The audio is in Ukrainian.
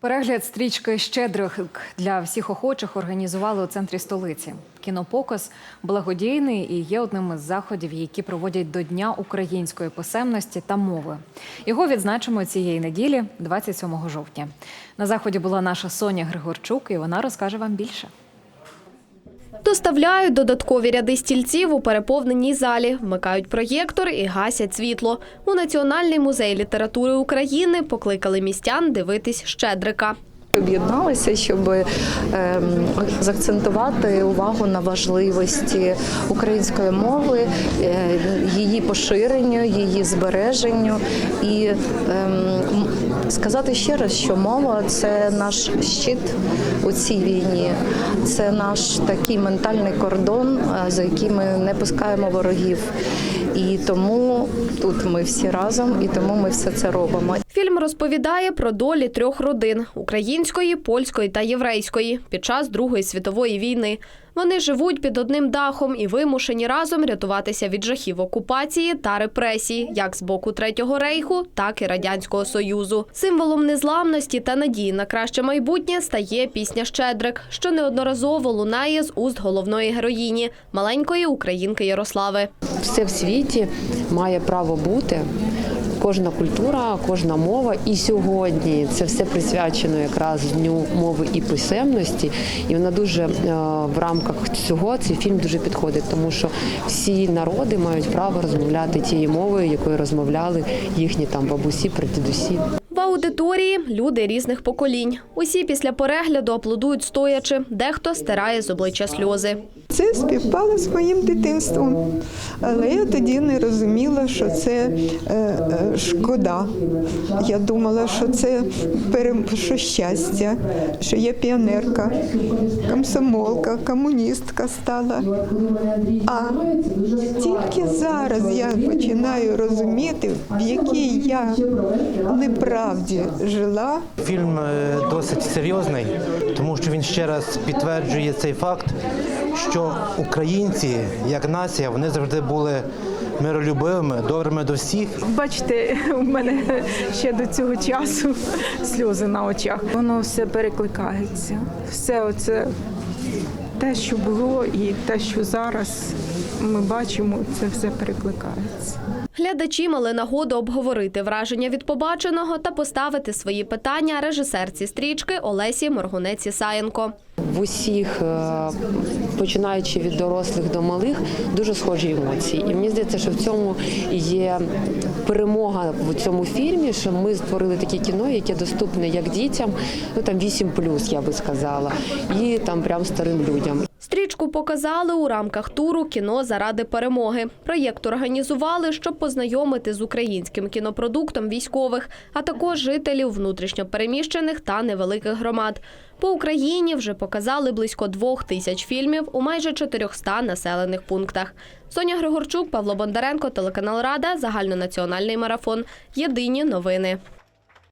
Перегляд стрічки Щедрих для всіх охочих організували у центрі столиці. Кінопоказ благодійний і є одним із заходів, які проводять до Дня української писемності та мови. Його відзначимо цієї неділі, 27 жовтня. На заході була наша Соня Григорчук, і вона розкаже вам більше. Доставляють додаткові ряди стільців у переповненій залі, вмикають проєктор і гасять світло. У Національний музей літератури України покликали містян дивитись Щедрика. Об'єдналися, щоб ем, заакцентувати увагу на важливості української мови, е, її поширенню, її збереженню і ем, сказати ще раз, що мова це наш щит у цій війні, це наш такий ментальний кордон, е, за який ми не пускаємо ворогів. І тому тут ми всі разом, і тому ми все це робимо. Фільм розповідає про долі трьох родин української, польської та єврейської під час Другої світової війни. Вони живуть під одним дахом і вимушені разом рятуватися від жахів окупації та репресій, як з боку Третього рейху, так і радянського союзу. Символом незламності та надії на краще майбутнє стає пісня Щедрик, що неодноразово лунає з уст головної героїні маленької українки Ярослави. все в світі має право бути. Кожна культура, кожна мова, і сьогодні це все присвячено якраз дню мови і писемності. І вона дуже е, в рамках цього цей фільм дуже підходить, тому що всі народи мають право розмовляти тією мовою, якою розмовляли їхні там бабусі, прадідусі. В аудиторії люди різних поколінь. Усі після перегляду аплодують стоячи, дехто стирає з обличчя сльози. Це співпало з моїм дитинством, але я тоді не розуміла, що це е, е, шкода. Я думала, що це що щастя, що я піонерка, комсомолка, комуністка стала. А тільки зараз я починаю розуміти, в якій я неправді жила. Фільм е, досить серйозний, тому що він ще раз підтверджує цей факт, що українці як нація вони завжди були миролюбивими, добрими до всіх Бачите, у мене ще до цього часу сльози на очах. Воно все перекликається. Все оце те, що було, і те, що зараз ми бачимо, це все перекликається. Глядачі мали нагоду обговорити враження від побаченого та поставити свої питання режисерці стрічки Олесі Моргунець Ісаєнко. В усіх, е, починаючи від дорослих до малих, дуже схожі емоції. І мені здається, що в цьому є перемога в цьому фільмі, що ми створили таке кіно, яке доступне як дітям, ну там 8+, я би сказала, і там прям старим людям. Стрічку показали у рамках туру Кіно заради перемоги. Проєкт організували, щоб познайомити з українським кінопродуктом військових, а також жителів внутрішньопереміщених та невеликих громад. По Україні вже показали близько двох тисяч фільмів у майже 400 населених пунктах. Соня Григорчук, Павло Бондаренко, телеканал Рада, загальнонаціональний марафон. Єдині новини.